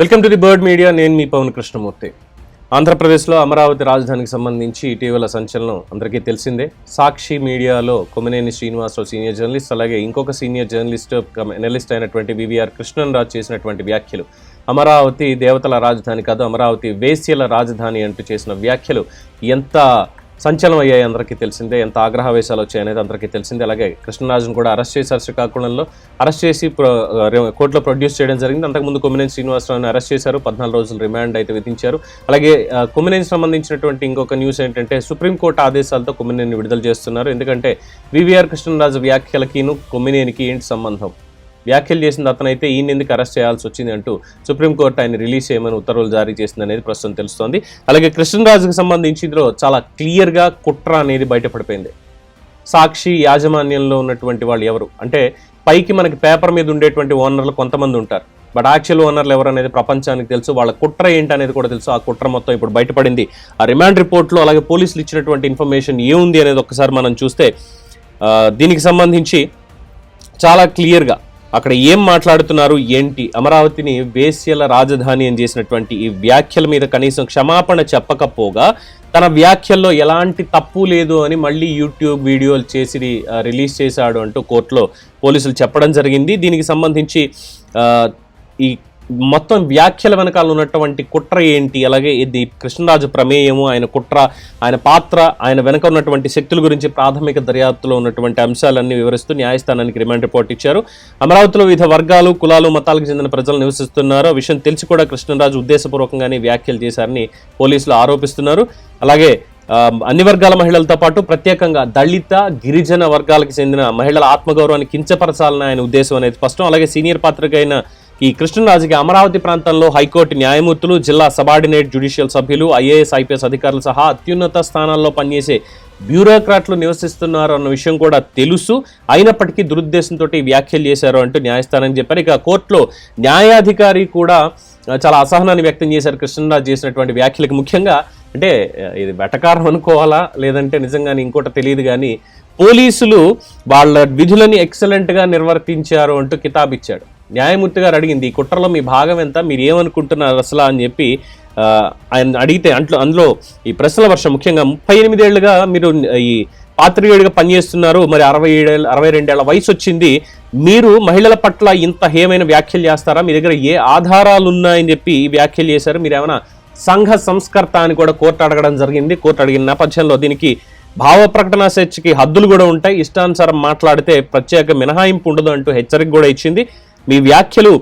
Welcome to the Bird Media. నేను మీ పవన్ కృష్ణమూర్తి. ఆంధ్రప్రదేశ్లో అమరావతి రాజధానికి సంబంధించి ఇటీవల సంచలనం అందరికీ తెలిసిందే. సాక్షి మీడియాలో కొమ్మినేని శ్రీనివాసరావు సీనియర్ జర్నలిస్ట్ అలాగే ఇంకొక సీనియర్ జర్నలిస్ట్ ఎనలిస్ట్ అయినటువంటి వివిఆర్ కృష్ణన్ రాజు చేసినటువంటి వ్యాఖ్యలు. అమరావతి దేవతల రాజధాని కాదు అమరావతి వేస్యల రాజధాని అంటూ చేసిన వ్యాఖ్యలు ఎంత సంచలనం అయ్యాయి అందరికీ తెలిసిందే. ఎంత ఆగ్రహవేశాలు వచ్చాయనేది అందరికీ తెలిసిందే. అలాగే కృష్ణరాజును కూడా అరెస్ట్ చేశారు శ్రీకాకుళంలో. అరెస్ట్ చేసి కోర్టులో ప్రొడ్యూస్ చేయడం జరిగింది. అంతకుముందు కొమ్మినేని శ్రీనివాసరావుని అరెస్ట్ చేశారు. పద్నాలుగు రోజులు రిమాండ్ అయితే విధించారు. అలాగే ఆ, సంబంధించినటువంటి ఇంకొక న్యూస్ ఏంటంటే సుప్రీంకోర్టు ఆదేశాలతో కొమ్మినేని విడుదల చేస్తున్నారు. ఎందుకంటే వివిఆర్ కృష్ణరాజు వ్యాఖ్యలకిను కొమ్మినేనికి ఏంటి సంబంధం? వ్యాఖ్యలు చేసిన అతనైతే ఈయన ఎందుకు అరెస్ట్ చేయాల్సి వచ్చింది అంటూ సుప్రీంకోర్టు ఆయన రిలీజ్ చేయమని ఉత్తర్వులు జారీ చేసింది అనేది ప్రస్తుతం తెలుస్తోంది. అలాగే కృష్ణరాజుకు సంబంధించి ఇందులో చాలా క్లియర్గా కుట్ర అనేది బయటపడిపోయింది. సాక్షి యాజమాన్యంలో ఉన్నటువంటి వాళ్ళు ఎవరు? అంటే పైకి మనకి పేపర్ మీద ఉండేటువంటి ఓనర్లు కొంతమంది ఉంటారు. బట్ యాక్చువల్ ఓనర్లు ఎవరు అనేది ప్రపంచానికి తెలుసు. వాళ్ళ కుట్ర ఏంటి అనేది కూడా తెలుసు. ఆ కుట్ర మొత్తం ఇప్పుడు బయటపడింది. ఆ రిమాండ్ రిపోర్ట్లో అలాగే పోలీసులు ఇచ్చినటువంటి ఇన్ఫర్మేషన్ ఏముంది అనేది ఒకసారి మనం చూస్తే దీనికి సంబంధించి చాలా క్లియర్గా అక్కడ ఏం మాట్లాడుతున్నారు ఏంటి? అమరావతిని వేశ్యల రాజధాని అని చేసినటువంటి ఈ వ్యాఖ్యల మీద కనీసం క్షమాపణ చెప్పకపోగా తన వ్యాఖ్యల్లో ఎలాంటి తప్పు లేదు అని మళ్ళీ యూట్యూబ్ వీడియోలు చేసి రిలీజ్ చేశాడు అంటూ కోర్టులో పోలీసులు చెప్పడం జరిగింది. దీనికి సంబంధించి ఈ మొత్తం వ్యాఖ్యల వెనకాల ఉన్నటువంటి కుట్ర ఏంటి? అలాగే ఇది కృష్ణరాజు ప్రమేయము ఆయన కుట్ర ఆయన పాత్ర ఆయన వెనక ఉన్నటువంటి శక్తుల గురించి ప్రాథమిక దర్యాప్తులో ఉన్నటువంటి అంశాలన్నీ వివరిస్తూ న్యాయస్థానానికి రిమాండ్ రిపోర్ట్ ఇచ్చారు. అమరావతిలో వివిధ వర్గాలు కులాలు మతాలకు చెందిన ప్రజలు నివసిస్తున్నారు. ఆ విషయం తెలిసి కూడా కృష్ణరాజు ఉద్దేశపూర్వకంగానే వ్యాఖ్యలు చేశారని పోలీసులు ఆరోపిస్తున్నారు. అలాగే అన్ని వర్గాల మహిళలతో పాటు ప్రత్యేకంగా దళిత గిరిజన వర్గాలకు చెందిన మహిళల ఆత్మగౌరవాన్ని కించపరచాలని ఆయన ఉద్దేశం అనేది స్పష్టం. అలాగే సీనియర్ పాత్రికైన ఈ కృష్ణరాజుకి అమరావతి ప్రాంతంలో హైకోర్టు న్యాయమూర్తులు జిల్లా సబార్డినేట్ జ్యుడిషియల్ సభ్యులు ఐఏఎస్ ఐపీఎస్ అధికారులు సహా అత్యున్నత స్థానాల్లో పనిచేసే బ్యూరోక్రాట్లు నివసిస్తున్నారు అన్న విషయం కూడా తెలుసు. అయినప్పటికీ దురుద్దేశంతో ఈ వ్యాఖ్యలు చేశారు అంటూ న్యాయస్థానం చెప్పారు. ఇక కోర్టులో న్యాయాధికారి కూడా చాలా అసహనాన్ని వ్యక్తం చేశారు. కృష్ణరాజు చేసినటువంటి వ్యాఖ్యలకు ముఖ్యంగా అంటే ఇది వెటకారం అనుకోవాలా? లేదంటే నిజంగానే ఇంకోటి తెలియదు కానీ పోలీసులు వాళ్ళ విధులని ఎక్సలెంట్గా నిర్వర్తించారు అంటూ కితాబ్ ఇచ్చాడు న్యాయమూర్తి గారు అడిగింది ఈ కుట్రలో మీ భాగం ఎంత? మీరు ఏమనుకుంటున్నారు అసలు? అని చెప్పి ఆయన అడిగితే అంట్లో అందులో ఈ ప్రశ్నల వర్షం ముఖ్యంగా ముప్పై ఎనిమిదేళ్ళుగా మీరు ఈ పాత్రికేయుడిగా పనిచేస్తున్నారు. మరి అరవై ఏడేళ్ళ అరవై రెండేళ్ళ వయసు వచ్చింది. మీరు మహిళల పట్ల ఇంత హేమైన వ్యాఖ్యలు చేస్తారా? మీ దగ్గర ఏ ఆధారాలు ఉన్నాయని చెప్పి ఈ వ్యాఖ్యలు చేశారు. మీరు ఏమైనా సంఘ సంస్కర్త అని కూడా కోర్టు అడగడం జరిగింది. కోర్టు అడిగిన నేపథ్యంలో దీనికి భావ ప్రకటన స్వేచ్ఛకి హద్దులు కూడా ఉంటాయి. ఇష్టానుసారం మాట్లాడితే ప్రత్యేక మినహాయింపు ఉండదు అంటూ హెచ్చరిక కూడా ఇచ్చింది. మీ వ్యాఖ్యలు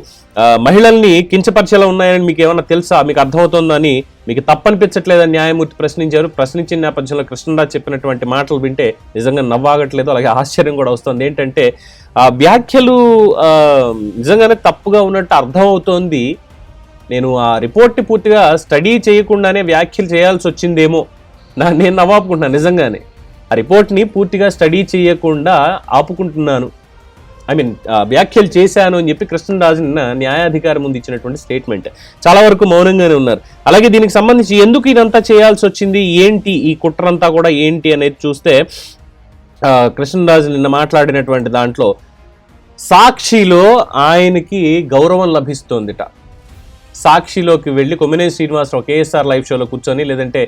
మహిళల్ని కించపరిచేలా ఉన్నాయని మీకు ఏమైనా తెలుసా? మీకు అర్థమవుతోందని మీకు తప్పనిపించట్లేదని న్యాయమూర్తి ప్రశ్నించారు? ప్రశ్నించిన నేపథ్యంలో కృష్ణరాజ్ చెప్పినటువంటి మాటలు వింటే నిజంగా నవ్వాగట్లేదు అలాగే ఆశ్చర్యం కూడా వస్తుంది. ఏంటంటే ఆ వ్యాఖ్యలు నిజంగానే తప్పుగా ఉన్నట్టు అర్థమవుతోంది. నేను ఆ రిపోర్ట్ని పూర్తిగా స్టడీ చేయకుండానే వ్యాఖ్యలు చేయాల్సి వచ్చిందేమో. నా నేను నవ్వాపుకుంటున్నాను నిజంగానే. ఆ రిపోర్ట్ని పూర్తిగా స్టడీ చేయకుండా ఆపుకుంటున్నాను. ఐ మీన్ వ్యాఖ్యలు చేశాను అని చెప్పి కృష్ణరాజు నిన్న న్యాయాధికారి ముందు ఇచ్చినటువంటి స్టేట్మెంట్ చాలా వరకు మౌనంగానే ఉన్నారు. అలాగే దీనికి సంబంధించి ఎందుకు ఇదంతా చేయాల్సి వచ్చింది? ఏంటి ఈ కుట్రంతా కూడా ఏంటి అనేది చూస్తే కృష్ణరాజు నిన్న మాట్లాడినటువంటి దాంట్లో సాక్షిలో ఆయనకి గౌరవం లభిస్తోందిట. సాక్షిలోకి వెళ్ళి కొమ్మినేని శ్రీనివాసరావు కేఎస్ఆర్ లైవ్ షోలో కూర్చొని లేదంటే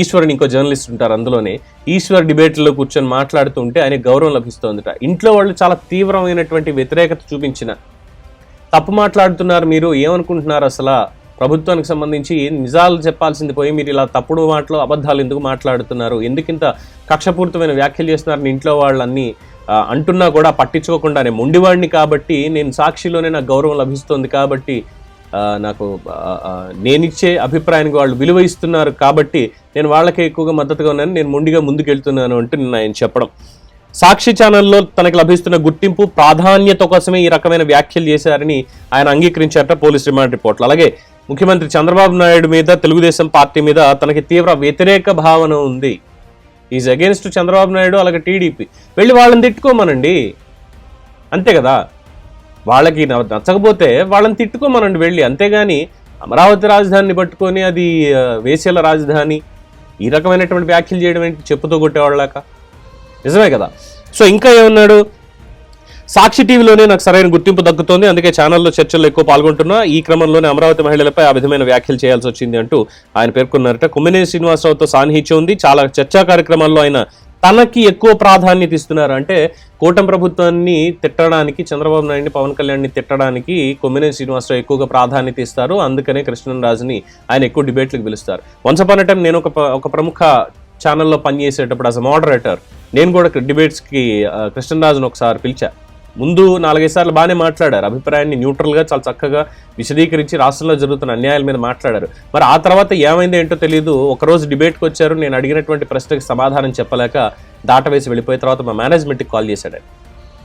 ఈశ్వరుని ఇంకో జర్నలిస్ట్ ఉంటారు అందులోనే ఈశ్వర్ డిబేట్లో కూర్చొని మాట్లాడుతుంటే ఆయన గౌరవం లభిస్తోందిట. ఇంట్లో వాళ్ళు చాలా తీవ్రమైనటువంటి వ్యతిరేకత చూపించిన. తప్పు మాట్లాడుతున్నారు మీరు ఏమనుకుంటున్నారు అసలు? ప్రభుత్వానికి సంబంధించి నిజాలు చెప్పాల్సింది? పోయి మీరు ఇలా తప్పుడు మాటలు అబద్ధాలు ఎందుకు మాట్లాడుతున్నారు? ఎందుకింత కక్షపూరితమైన వ్యాఖ్యలు చేస్తున్నారని ఇంట్లో వాళ్ళన్నీ? అంటున్నా కూడా పట్టించుకోకుండానే. ముండివాడిని మొండివాడిని కాబట్టి నేను సాక్షిలోనే నాకు గౌరవం లభిస్తుంది కాబట్టి నాకు నేనిచ్చే అభిప్రాయానికి వాళ్ళు విలువ ఇస్తున్నారు కాబట్టి నేను వాళ్ళకే ఎక్కువగా మద్దతుగా ఉన్నాను నేను మొండిగా ముందుకెళ్తున్నాను అంటూ నిన్న ఆయన చెప్పడం. సాక్షి ఛానల్లో తనకు లభిస్తున్న గుర్తింపు ప్రాధాన్యత కోసమే ఈ రకమైన వ్యాఖ్యలు చేశారని ఆయన అంగీకరించారట పోలీస్ రిమాండ్ రిపోర్ట్లు. అలాగే ముఖ్యమంత్రి చంద్రబాబు నాయుడు మీద తెలుగుదేశం పార్టీ మీద తనకి తీవ్ర వ్యతిరేక భావన ఉంది. ఈజ్ అగేన్స్ట్ చంద్రబాబు నాయుడు అలాగే టీడీపీ. వెళ్ళి వాళ్ళని తిట్టుకోమనండి. అంతే కదా? వాళ్ళకి నచ్చకపోతే వాళ్ళని తిట్టుకోమనండి వెళ్ళి. అంతేగాని అమరావతి రాజధానిని పట్టుకొని అది వేసేల రాజధాని ఈ రకమైనటువంటి వ్యాఖ్యలు చేయడం ఏంటి? చెప్పుతో కొట్టేవాళ్ళక. నిజమే కదా? సో ఇంకా ఏమన్నాడు? సాక్షి టీవీలోనే నాకు సరైన గుర్తింపు దక్కుతోంది. అందుకే ఛానల్లో చర్చల్లో ఎక్కువ పాల్గొంటున్నా. ఈ క్రమంలోనే అమరావతి మహిళలపై ఆ విధమైన వ్యాఖ్యలు చేయాల్సి వచ్చింది అంటూ ఆయన పేర్కొన్నారట. కుమ్మినేని శ్రీనివాసరావుతో సాన్నిహిత్యం ఉంది. చాలా చర్చా కార్యక్రమాల్లో ఆయన తనకి ఎక్కువ ప్రాధాన్యత ఇస్తున్నారు. అంటే కూటమి ప్రభుత్వాన్ని తిట్టడానికి చంద్రబాబు నాయుడిని పవన్ కళ్యాణ్ని తిట్టడానికి కొమ్మినేని శ్రీనివాసరావు ఎక్కువగా ప్రాధాన్యత ఇస్తారు. అందుకనే కృష్ణరాజుని ఆయన ఎక్కువ డిబేట్లకు పిలుస్తారు. వన్స్ అపాన్ టైం నేను ఒక ఒక ప్రముఖ ఛానల్లో పనిచేసేటప్పుడు అస్ మోడరేటర్ నేను కూడా డిబేట్స్కి కృష్ణరాజును ఒకసారి పిలిచా. ముందు నాలుగైదు సార్లు బాగానే మాట్లాడారు. అభిప్రాయాన్ని న్యూట్రల్గా చాలా చక్కగా విశదీకరించి రాష్ట్రంలో జరుగుతున్న అన్యాయాల మీద మాట్లాడారు. మరి ఆ తర్వాత ఏమైంది ఏంటో తెలియదు ఒకరోజు డిబేట్కి వచ్చారు. నేను అడిగినటువంటి ప్రశ్నకి సమాధానం చెప్పలేక దాటవేసి వెళ్ళిపోయిన తర్వాత మా మేనేజ్మెంట్కి కాల్ చేశాడు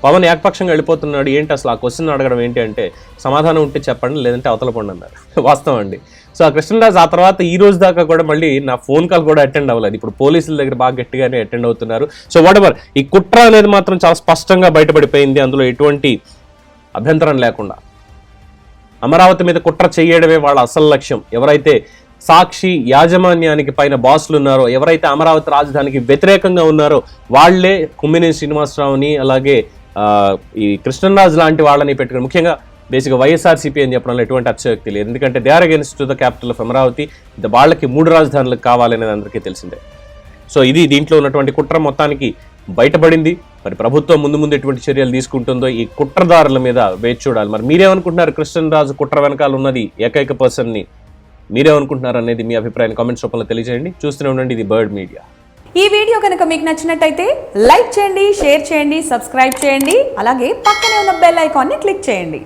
పవన్ ఏకపక్షంగా వెళ్ళిపోతున్నాడు. ఏంటి అసలు ఆ క్వశ్చన్ అడగడం ఏంటి అంటే సమాధానం ఉంటే చెప్పండి లేదంటే అవతల పండి అన్నారు. వాస్తవం అండి. సో ఆ కృష్ణరాజు ఆ తర్వాత ఈ రోజు దాకా కూడా మళ్ళీ నా ఫోన్ కాల్ కూడా అటెండ్ అవ్వలేదు. ఇప్పుడు పోలీసుల దగ్గర బాగా గట్టిగానే అటెండ్ అవుతున్నారు. సో వాట్ ఎవర్ ఈ కుట్ర అనేది మాత్రం చాలా స్పష్టంగా బయటపడిపోయింది. అందులో ఎటువంటి అభ్యంతరం లేకుండా. అమరావతి మీద కుట్ర చేయడమే వాళ్ళ అసలు లక్ష్యం. ఎవరైతే సాక్షి యాజమాన్యానికి పైన బాసులు ఉన్నారో ఎవరైతే అమరావతి రాజధానికి వ్యతిరేకంగా ఉన్నారో వాళ్ళే కుమ్మినేని శ్రీనివాసరావుని అలాగే ఈ కృష్ణరాజు లాంటి వాళ్ళని పెట్టుకుని ముఖ్యంగా బేసిక్గా వైఎస్ఆర్సీపీ అని చెప్పడంలో ఎటువంటి అత్యక్తి లేదు. ఎందుకంటే they are against the capital of Amaravati. ఇది వాళ్ళకి మూడు రాజధానులకు కావాలనేది అందరికీ తెలిసిందే. సో ఇది దీంట్లో ఉన్నటువంటి కుట్ర మొత్తానికి బయటపడింది. మరి ప్రభుత్వం ముందు ముందు ఎటువంటి చర్యలు తీసుకుంటుందో ఈ కుట్రదారుల మీద వేచి చూడాలి. మరి మీరేమనుకుంటున్నారు కృష్ణరాజు కుట్ర వెనకాల ఉన్నది ఏకైక పర్సన్ని మీరేమనుకుంటున్నారు అనేది మీ అభిప్రాయాన్ని కామెంట్స్ రూపంలో తెలియజేయండి. చూస్తూనే ఉండండి ఇది బర్డ్ మీడియా. ఈ వీడియో కనుక మీకు నచ్చినట్టయితే లైక్ చేయండి షేర్ చేయండి సబ్స్క్రైబ్ చేయండి అలాగే పక్కనే ఉన్న బెల్ ఐకాన్ని క్లిక్ చేయండి.